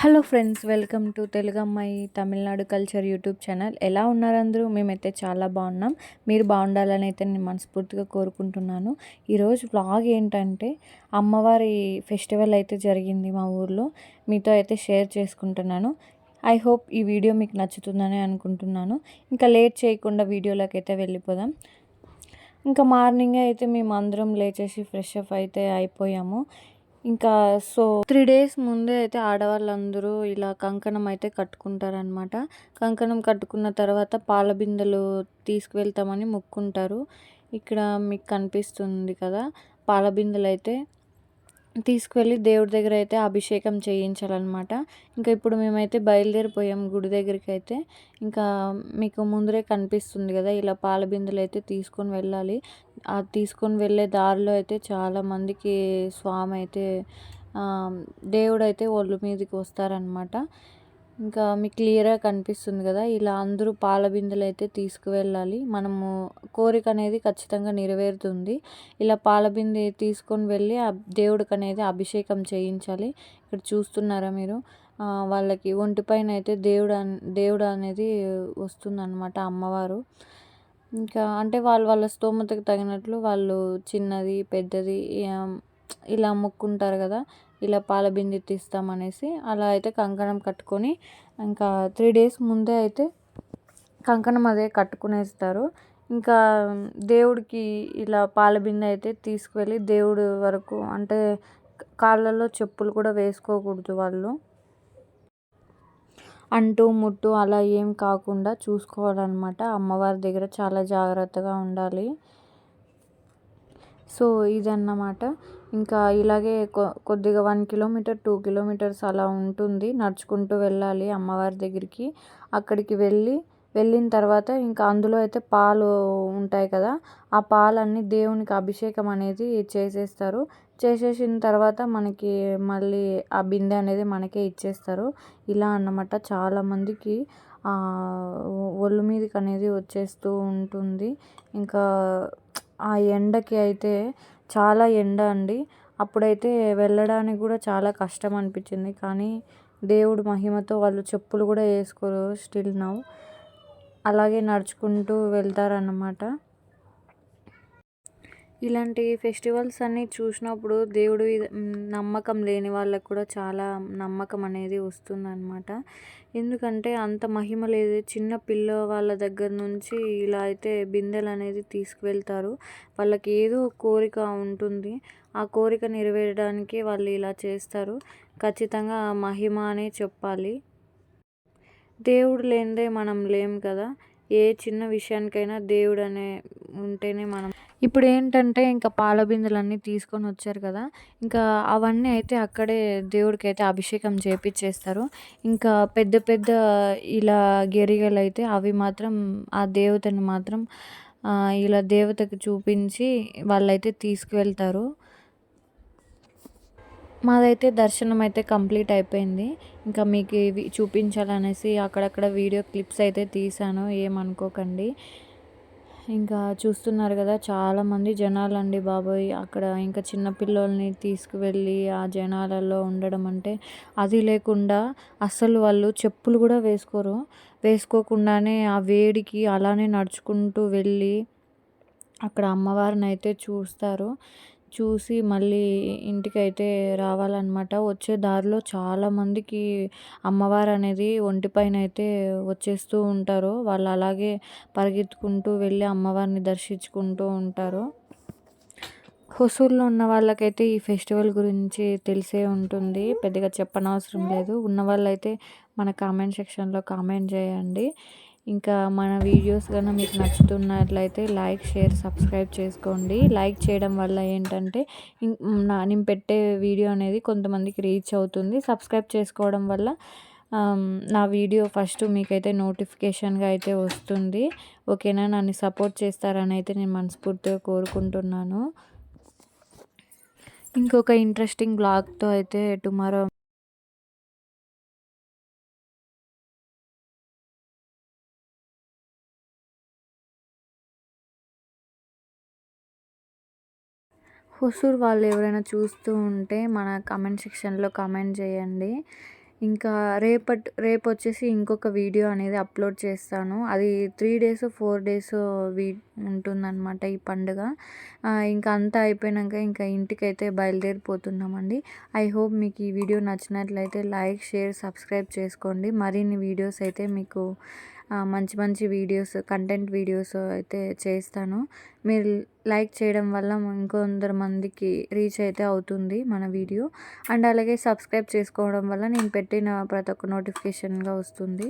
Hello friends welcome to Telugu అమ్మాయి Tamil Nadu culture YouTube channel. ఎలా ఉన్నారు అందరూ? మేమైతే చాలా బాగున్నాం. మీరు బాగుండాలని అయితే నేను మనస్ఫూర్తిగా కోరుకుంటున్నాను. ఈరోజు బ్లాగ్ ఏంటంటే అమ్మవారి ఫెస్టివల్ అయితే జరిగింది మా ఊర్లో. మీతో అయితే షేర్ చేసుకుంటున్నాను. ఐ హోప్ ఈ వీడియో మీకు నచ్చుతుందని అనుకుంటున్నాను. ఇంకా లేట్ చేయకుండా వీడియోలోకి అయితే వెళ్ళిపోదాం. ఇంకా మార్నింగే అయితే మేము అందరం లేచేసి ఫ్రెష్ అప్ అయితే అయిపోయాము. ఇంకా సో త్రీ డేస్ ముందే అయితే ఆడవాళ్ళందరూ ఇలా కంకణం అయితే కట్టుకుంటారనమాట కంకణం కట్టుకున్న తర్వాత పాల బిందెలు తీసుకువెళ్తామని మొక్కుంటారు. ఇక్కడ మీకు కనిపిస్తుంది కదా పాల బిందెలు అయితే తీసుకువెళ్ళి దేవుడి దగ్గర అయితే అభిషేకం చేయించాలన్నమాట. ఇంకా ఇప్పుడు మేమైతే బయలుదేరిపోయాం గుడి దగ్గరికి అయితే ఇంకా మీకు ముందరే కనిపిస్తుంది కదా ఇలా పాల బిందెలు అయితే తీసుకొని వెళ్ళాలి. ఆ తీసుకొని వెళ్ళే దారిలో అయితే చాలా మందికి స్వామి అయితే దేవుడు అయితే ఒళ్ళు మీదకి వస్తారనమాట ఇంకా మీకు క్లియర్గా కనిపిస్తుంది కదా ఇలా అందరూ పాల బిందెలు అయితే తీసుకువెళ్ళాలి. మనము కోరిక అనేది ఖచ్చితంగా నెరవేరుతుంది. ఇలా పాల బిందె తీసుకొని వెళ్ళి ఆ దేవుడికి అనేది అభిషేకం చేయించాలి. ఇక్కడ చూస్తున్నారా మీరు? వాళ్ళకి ఒంటిపైన అయితే దేవుడు దేవుడు అనేది వస్తుందన్నమాట అమ్మవారు. ఇంకా అంటే వాళ్ళు వాళ్ళ స్తోమతకు తగినట్లు వాళ్ళు చిన్నది పెద్దది ఇలా మొక్కుంటారు కదా. ఇలా పాల బిందె తీస్తామనేసి అలా అయితే కంకణం కట్టుకొని ఇంకా త్రీ డేస్ ముందే అయితే కంకణం అదే కట్టుకునేస్తారు. ఇంకా దేవుడికి ఇలా పాల బిందె అయితే తీసుకువెళ్ళి దేవుడు వరకు అంటే కాళ్ళల్లో చెప్పులు కూడా వేసుకోకూడదు వాళ్ళు. అంటూ ముట్టు అలా ఏం కాకుండా చూసుకోవాలన్నమాట. అమ్మవారి దగ్గర చాలా జాగ్రత్తగా ఉండాలి. సో ఇదన్నమాట. ఇంకా ఇలాగే కొ కొద్దిగా వన్ కిలోమీటర్ టూ కిలోమీటర్స్ అలా ఉంటుంది. నడుచుకుంటూ వెళ్ళాలి అమ్మవారి దగ్గరికి. అక్కడికి వెళ్ళి వెళ్ళిన తర్వాత ఇంకా అందులో అయితే పాలు ఉంటాయి కదా ఆ పాలన్నీ దేవునికి అభిషేకం అనేది చేసేస్తారు. చేసేసిన తర్వాత మనకి మళ్ళీ ఆ బిందె అనేది మనకే ఇచ్చేస్తారు. ఇలా అన్నమాట చాలామందికి ఒళ్ళు మీదకి అనేది వచ్చేస్తూ ఉంటుంది. ఇంకా ఆ ఎండకి అయితే చాలా ఎండ అండి. అప్పుడైతే వెళ్ళడానికి కూడా చాలా కష్టం అనిపించింది. కానీ దేవుడు మహిమతో వాళ్ళు చెప్పులు కూడా వేసుకోరు స్టిల్ నౌ. అలాగే నడుచుకుంటూ వెళ్తారన్నమాట. ఇలాంటి ఫెస్టివల్స్ అన్నీ చూసినప్పుడు దేవుడు నమ్మకం లేని వాళ్ళకు కూడా చాలా నమ్మకం అనేది వస్తుందన్నమాట. ఎందుకంటే అంత మహిమ లేదు. చిన్న పిల్ల వాళ్ళ దగ్గర నుంచి ఇలా అయితే బిందెలు అనేది తీసుకువెళ్తారు. వాళ్ళకి ఏదో కోరిక ఉంటుంది. ఆ కోరిక నెరవేరడానికి వాళ్ళు ఇలా చేస్తారు. ఖచ్చితంగా మహిమ అనే చెప్పాలి. దేవుడు లేనిదే మనం లేం కదా. ఏ చిన్న విషయానికైనా దేవుడు అనే ఉంటేనే మనం. ఇప్పుడు ఏంటంటే ఇంకా పాల బిందెలన్నీ తీసుకొని వచ్చారు కదా ఇంకా అవన్నీ అయితే అక్కడే దేవుడికి అయితే అభిషేకం చేపించేస్తారు ఇంకా పెద్ద పెద్ద ఇలా గెరిగలు అయితే అవి మాత్రం ఆ దేవతని మాత్రం ఇలా దేవతకు చూపించి వాళ్ళైతే తీసుకువెళ్తారు. మాదైతే దర్శనం అయితే కంప్లీట్ అయిపోయింది. ఇంకా మీకు ఇవి చూపించాలనేసి అక్కడక్కడ వీడియో క్లిప్స్ అయితే తీసాను ఏమనుకోకండి. ఇంకా చూస్తున్నారు కదా చాలామంది జనాలు అండి బాబోయ్. అక్కడ ఇంకా చిన్నపిల్లల్ని తీసుకువెళ్ళి ఆ జనాలలో ఉండడం అంటే అది లేకుండా అసలు వాళ్ళు చెప్పులు కూడా వేసుకోరు. వేసుకోకుండానే ఆ వేడికి అలానే నడుచుకుంటూ వెళ్ళి అక్కడ అమ్మవారిని అయితే చూస్తారు. చూసి మళ్ళీ ఇంటికైతే రావాలన్నమాట. వచ్చే దారిలో చాలామందికి అమ్మవారు అనేది ఒంటిపైన అయితే వచ్చేస్తూ ఉంటారు. వాళ్ళు అలాగే పరిగెత్తుకుంటూ వెళ్ళి అమ్మవారిని దర్శించుకుంటూ ఉంటారు. హొసూరులో ఉన్న వాళ్ళకైతే ఈ ఫెస్టివల్ గురించి తెలిసే ఉంటుంది. పెద్దగా చెప్పనవసరం లేదు. ఉన్న వాళ్ళైతే మన కామెంట్ సెక్షన్లో కామెంట్ చేయండి. ఇంకా మన వీడియోస్ కన్నా మీకు నచ్చుతున్నట్లయితే లైక్ షేర్ సబ్స్క్రైబ్ చేసుకోండి. లైక్ చేయడం వల్ల ఏంటంటే నా నేను పెట్టే వీడియో అనేది కొంతమందికి రీచ్ అవుతుంది. సబ్స్క్రైబ్ చేసుకోవడం వల్ల నా వీడియో ఫస్ట్ మీకైతే నోటిఫికేషన్గా అయితే వస్తుంది. ఓకేనా? నన్ను సపోర్ట్ చేస్తారని అయితే నేను మనస్ఫూర్తిగా కోరుకుంటున్నాను. ఇంకొక ఇంట్రెస్టింగ్ బ్లాగ్తో అయితే టుమారో హుసూర్ వాళ్ళు ఎవరైనా చూస్తూ ఉంటే మన కామెంట్ సెక్షన్లో కామెంట్ చేయండి. ఇంకా రేపటి రేపు వచ్చేసి ఇంకొక వీడియో అనేది అప్లోడ్ చేస్తాను. అది త్రీ డేస్ ఫోర్ డేస్ వీ ఉంటుందన్నమాట ఈ పండుగ. ఇంకా అంతా అయిపోయినాక ఇంకా ఇంటికైతే బయలుదేరిపోతున్నామండి. ఐ హోప్ మీకు ఈ వీడియో నచ్చినట్లయితే లైక్ షేర్ సబ్స్క్రైబ్ చేసుకోండి. మరిన్ని వీడియోస్ అయితే మీకు మంచి మంచి వీడియోస్ కంటెంట్ వీడియోస్ అయితే చేస్తాను. మీరు లైక్ చేయడం వల్ల ఇంకొందరు మందికి రీచ్ అయితే అవుతుంది మన వీడియో. అండ్ అలాగే సబ్స్క్రైబ్ చేసుకోవడం వల్ల నేను పెట్టిన ప్రతి ఒక్క నోటిఫికేషన్గా వస్తుంది.